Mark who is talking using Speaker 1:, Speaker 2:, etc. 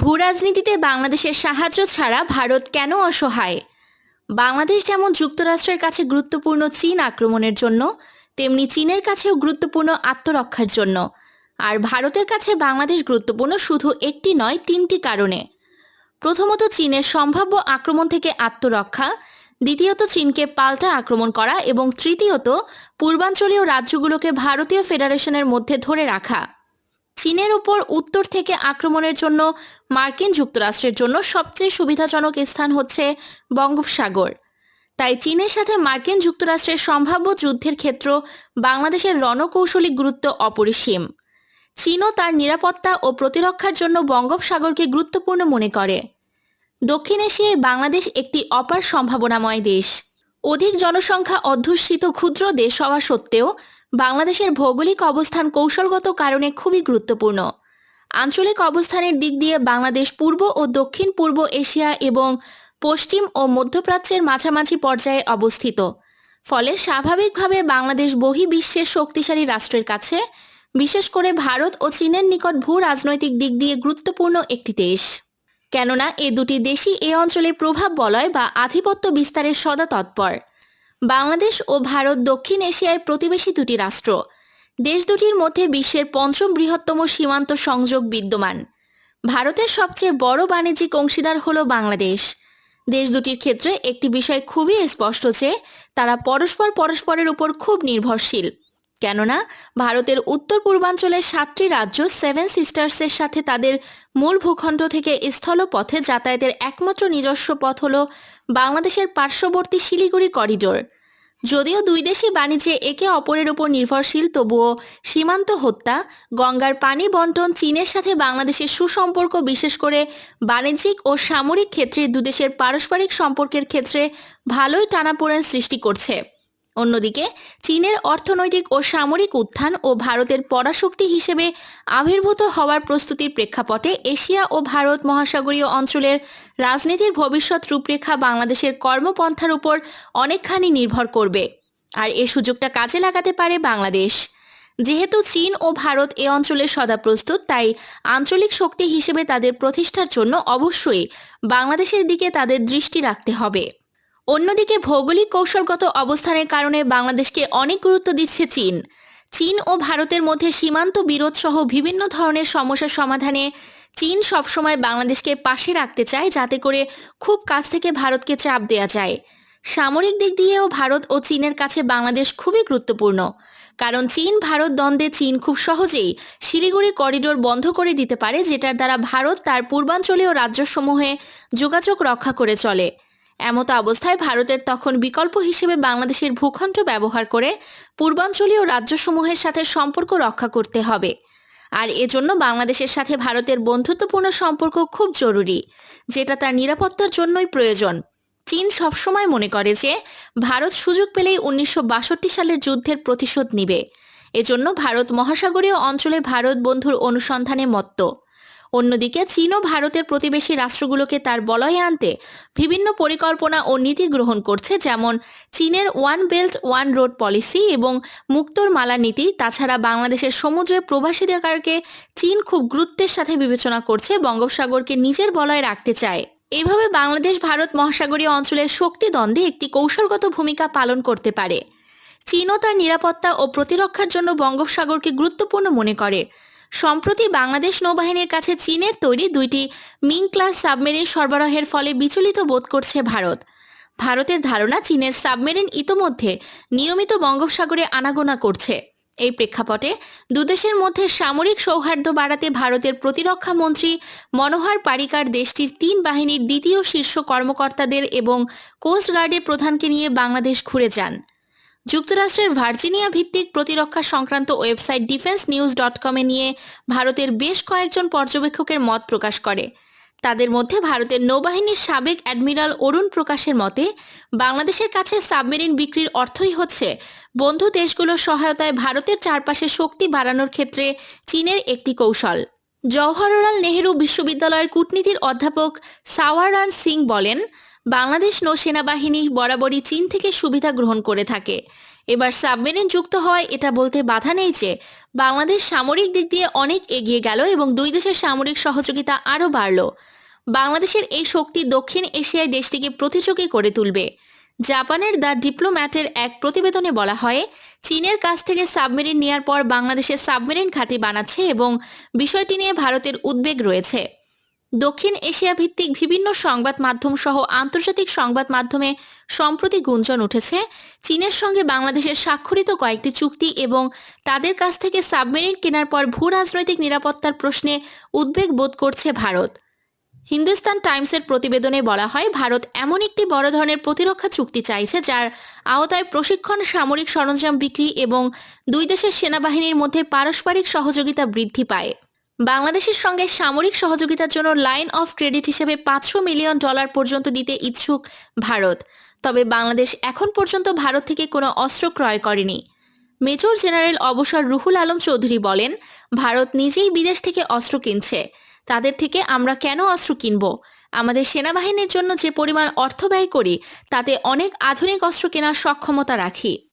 Speaker 1: ভূ রাজনীতিতে বাংলাদেশের সাহায্য ছাড়া ভারত কেন অসহায়? বাংলাদেশ যেমন যুক্তরাষ্ট্রের কাছে গুরুত্বপূর্ণ চীন আক্রমণের জন্য, তেমনি চীনের কাছেও গুরুত্বপূর্ণ আত্মরক্ষার জন্য। আর ভারতের কাছে বাংলাদেশ গুরুত্বপূর্ণ শুধু একটি নয়, তিনটি কারণে। প্রথমত, চীনের সম্ভাব্য আক্রমণ থেকে আত্মরক্ষা, দ্বিতীয়ত, চীনকে পাল্টা আক্রমণ করা, এবং তৃতীয়ত, পূর্বাঞ্চলীয় রাজ্যগুলোকে ভারতীয় ফেডারেশনের মধ্যে ধরে রাখা। চীনের উপর উত্তর থেকে আক্রমণের জন্য মার্কিন যুক্তরাষ্ট্রের জন্য সবচেয়ে সুবিধাজনক স্থান হচ্ছে বঙ্গোপসাগর। তাই চীনের সাথে মার্কিন যুক্তরাষ্ট্রের সম্ভাব্য যুদ্ধের ক্ষেত্র বাংলাদেশের রণকৌশলিক গুরুত্ব অপরিসীম। চীনও তার নিরাপত্তা ও প্রতিরক্ষার জন্য বঙ্গোপসাগরকে গুরুত্বপূর্ণ মনে করে। দক্ষিণ এশিয়ায় বাংলাদেশ একটি অপার সম্ভাবনাময় দেশ। অধিক জনসংখ্যা অধ্যুষিত ক্ষুদ্র দেশ হওয়া সত্ত্বেও বাংলাদেশের ভৌগোলিক অবস্থান কৌশলগত কারণে খুবই গুরুত্বপূর্ণ। আঞ্চলিক অবস্থানের দিক দিয়ে বাংলাদেশ পূর্ব ও দক্ষিণ পূর্ব এশিয়া এবং পশ্চিম ও মধ্যপ্রাচ্যের মাঝামাঝি পর্যায়ে অবস্থিত। ফলে স্বাভাবিকভাবে বাংলাদেশ বহির্বিশ্বের শক্তিশালী রাষ্ট্রের কাছে, বিশেষ করে ভারত ও চীনের নিকট ভূ রাজনৈতিক দিক দিয়ে গুরুত্বপূর্ণ একটি দেশ। কেননা, এ দুটি দেশই এ অঞ্চলে প্রভাব বলয় বা আধিপত্য বিস্তারের সদা তৎপর। বাংলাদেশ ও ভারত দক্ষিণ এশিয়ায় প্রতিবেশী দুটি রাষ্ট্র। দেশ দুটির মধ্যে বিশ্বের পঞ্চম বৃহত্তম সীমান্ত সংযোগ বিদ্যমান। ভারতের সবচেয়ে বড় বাণিজ্যিক অংশীদার হল বাংলাদেশ। দেশ দুটির ক্ষেত্রে একটি বিষয় খুবই স্পষ্ট যে, তারা পরস্পর পরস্পরের উপর খুব নির্ভরশীল। কেননা ভারতের উত্তর পূর্বাঞ্চলের সাতটি রাজ্য সেভেন সিস্টার্সের সাথে তাদের মূল ভূখণ্ড থেকে স্থলপথে যাতায়াতের একমাত্র নিজস্ব পথ হল বাংলাদেশের পার্শ্ববর্তী শিলিগুড়ি করিডোর। যদিও দুই দেশই বাণিজ্যে একে অপরের উপর নির্ভরশীল, তবুও সীমান্ত হত্যা, গঙ্গার পানি বন্টন, চীনের সাথে বাংলাদেশের সুসম্পর্ক, বিশেষ করে বাণিজ্যিক ও সামরিক ক্ষেত্রে দুদেশের পারস্পরিক সম্পর্কের ক্ষেত্রে ভালোই টানাপোড়েন সৃষ্টি করছে। অন্যদিকে, চীনের অর্থনৈতিক ও সামরিক উত্থান ও ভারতের পরাশক্তি হিসেবে আবির্ভূত হওয়ার প্রস্তুতির প্রেক্ষাপটে এশিয়া ও ভারত মহাসাগরীয় অঞ্চলের রাজনীতির ভবিষ্যৎ রূপরেখা বাংলাদেশের কর্মপন্থার উপর অনেকখানি নির্ভর করবে। আর এ সুযোগটা কাজে লাগাতে পারে বাংলাদেশ। যেহেতু চীন ও ভারত এ অঞ্চলে সদা প্রস্তুত, তাই আঞ্চলিক শক্তি হিসেবে তাদের প্রতিষ্ঠার জন্য অবশ্যই বাংলাদেশের দিকে তাদের দৃষ্টি রাখতে হবে। অন্যদিকে ভৌগোলিক কৌশলগত অবস্থানের কারণে বাংলাদেশকে অনেক গুরুত্ব দিচ্ছে চীন। চীন ও ভারতের মধ্যে সীমান্ত বিরোধ সহ বিভিন্ন ধরনের সমস্যা সমাধানে চীন সবসময় বাংলাদেশকে পাশে রাখতে চায়, যাতে করে খুব কাছ থেকে ভারতকে চাপ দেওয়া যায়। সামরিক দিক দিয়েও ভারত ও চীনের কাছে বাংলাদেশ খুবই গুরুত্বপূর্ণ। কারণ চীন, ভারত দ্বন্দ্বে চীন খুব সহজেই শিলিগুড়ি করিডোর বন্ধ করে দিতে পারে, যেটার দ্বারা ভারত তার পূর্বাঞ্চলীয় রাজ্যসমূহে যোগাযোগ রক্ষা করে চলে। এমত অবস্থায় ভারতের তখন বিকল্প হিসেবে বাংলাদেশের ভূখণ্ড ব্যবহার করে পূর্বাঞ্চলীয় রাজ্যসমূহের সাথে সম্পর্ক রক্ষা করতে হবে। আর এজন্য বাংলাদেশের সাথে ভারতের বন্ধুত্বপূর্ণ সম্পর্ক খুব জরুরি, যেটা তার নিরাপত্তার জন্যই প্রয়োজন। চীন সবসময় মনে করে যে, ভারত সুযোগ পেলেই উনিশশো বাষট্টি সালের যুদ্ধের প্রতিশোধ নিবে। এজন্য ভারত মহাসাগরীয় অঞ্চলে ভারত বন্ধুর অনুসন্ধানে মত্ত। অন্যদিকে চীন ও ভারতের প্রতিবেশী রাষ্ট্রগুলোকে তার বলয়ে আনতে বিভিন্ন পরিকল্পনা ও নীতি গ্রহণ করছে, যেমন চীনের one belt, one road policy এবং মুক্তোর মালা নীতি। তাছাড়া বাংলাদেশের সমুদ্রে প্রবাসীদেরকে চীন খুব গুরুত্বের সাথে বিবেচনা করছে, বঙ্গোপসাগরকে নিজের বলয়ে রাখতে চায়। এভাবে বাংলাদেশ, ভারত মহাসাগরীয় অঞ্চলের শক্তি দ্বন্দ্বে একটি কৌশলগত ভূমিকা পালন করতে পারে। চীনও তার নিরাপত্তা ও প্রতিরক্ষার জন্য বঙ্গোপসাগরকে গুরুত্বপূর্ণ মনে করে। সম্প্রতি বাংলাদেশ নৌবাহিনীর কাছে চীনের তৈরি দুইটি মিং ক্লাস সাবমেরিন সরবরাহের ফলে বিচলিত বোধ করছে ভারত। ভারতের ধারণা চীনের সাবমেরিন ইতোমধ্যে নিয়মিত বঙ্গোপসাগরে আনাগোনা করছে। এই প্রেক্ষাপটে দুদেশের মধ্যে সামরিক সৌহার্দ্য বাড়াতে ভারতের প্রতিরক্ষা মন্ত্রী মনোহর পারিকার দেশটির তিন বাহিনীর দ্বিতীয় শীর্ষ কর্মকর্তাদের এবং কোস্টগার্ডের প্রধানকে নিয়ে বাংলাদেশ ঘুরে যান। যুক্তরাষ্ট্রের ভার্জিনিয়া ভিত্তিক প্রতিরক্ষা সংক্রান্ত ওয়েবসাইট ডিফেন্স নিউজ ডট কমে নিয়ে ভারতের বেশ কয়েকজন পর্যবেক্ষকের মত প্রকাশ করে। তাদের মধ্যে ভারতের নৌবাহিনীর সাবেক অ্যাডমিরাল অরুণ প্রকাশের মতে, বাংলাদেশের কাছে সাবমেরিন বিক্রির অর্থই হচ্ছে বন্ধু দেশগুলোর সহায়তায় ভারতের চারপাশে শক্তি বাড়ানোর ক্ষেত্রে চীনের একটি কৌশল। জওহরলাল নেহেরু বিশ্ববিদ্যালয়ের কূটনীতির অধ্যাপক সাওয়ারান সিং বলেন বাংলাদেশ নৌ সেনাবাহিনী বরাবরই চীন থেকে সুবিধা গ্রহণ করে থাকে। এবার সাবমেরিন যুক্ত হওয়ায় এটা বলতে বাধা নেই যে, বাংলাদেশ সামরিক দিক দিয়ে অনেক এগিয়ে গেল এবং দুই দেশের সামরিক সহযোগিতা আরও বাড়ল। বাংলাদেশের এই শক্তি দক্ষিণ এশিয়ায় দেশটিকে প্রতিযোগী করে তুলবে। জাপানের দ্য ডিপ্লোম্যাটের এক প্রতিবেদনে বলা হয়, চীনের কাছ থেকে সাবমেরিন নেয়ার পর বাংলাদেশে সাবমেরিন ঘাঁটি বানাচ্ছে এবং বিষয়টি নিয়ে ভারতের উদ্বেগ রয়েছে। দক্ষিণ এশিয়া ভিত্তিক বিভিন্ন সংবাদ মাধ্যম সহ আন্তর্জাতিক সংবাদ মাধ্যমে সম্প্রতি গুঞ্জন উঠেছে, চীনের সঙ্গে বাংলাদেশের স্বাক্ষরিত কয়েকটি চুক্তি এবং তাদের কাছ থেকে সাবমেরিন কেনার পর ভূ রাজনৈতিক নিরাপত্তার প্রশ্নে উদ্বেগ বোধ করছে ভারত। হিন্দুস্তান টাইমসের প্রতিবেদনে বলা হয়, ভারত এমন একটি বড় ধরনের প্রতিরক্ষা চুক্তি চাইছে যার আওতায় প্রশিক্ষণ, সামরিক সরঞ্জাম বিক্রি এবং দুই দেশের সেনাবাহিনীর মধ্যে পারস্পরিক সহযোগিতা বৃদ্ধি পায়। বাংলাদেশের সঙ্গে সামরিক সহযোগিতার জন্য লাইন অফ ক্রেডিট হিসেবে পাঁচশো মিলিয়ন ডলার পর্যন্ত দিতে ইচ্ছুক ভারত। তবে বাংলাদেশ এখন পর্যন্ত ভারত থেকে কোনো অস্ত্র ক্রয় করেনি। মেজর জেনারেল অবসর রুহুল আলম চৌধুরী বলেন, ভারত নিজেই বিদেশ থেকে অস্ত্র কিনছে। তাদের থেকে আমরা কেন অস্ত্র কিনব? আমাদের সেনাবাহিনীর জন্য যে পরিমাণ অর্থ ব্যয় করি, তাতে অনেক আধুনিক অস্ত্র কেনার সক্ষমতা রাখি।